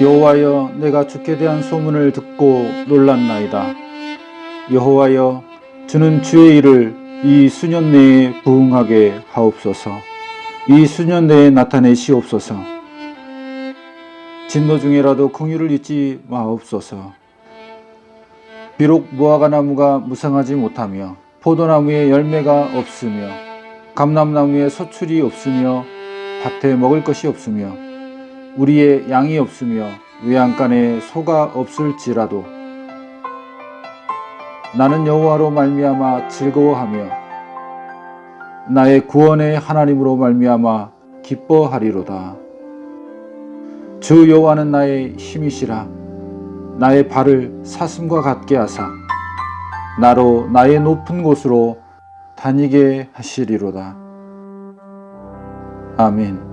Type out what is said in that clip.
여호와여 내가 주께 대한 소문을 듣고 놀랐나이다. 여호와여 주는 주의 일을 이 수년 내에 부응하게 하옵소서. 이 수년 내에 나타내시옵소서. 진노 중에라도 긍휼을 잊지 마옵소서. 비록 무화과 나무가 무성하지 못하며 포도나무에 열매가 없으며 감람나무에 소출이 없으며 밭에 먹을 것이 없으며 우리의 양이 없으며 외양간에 소가 없을지라도 나는 여호와로 말미암아 즐거워하며 나의 구원의 하나님으로 말미암아 기뻐하리로다. 주 여호와는 나의 힘이시라 나의 발을 사슴과 같게 하사 나로 나의 높은 곳으로 다니게 하시리로다. 아멘.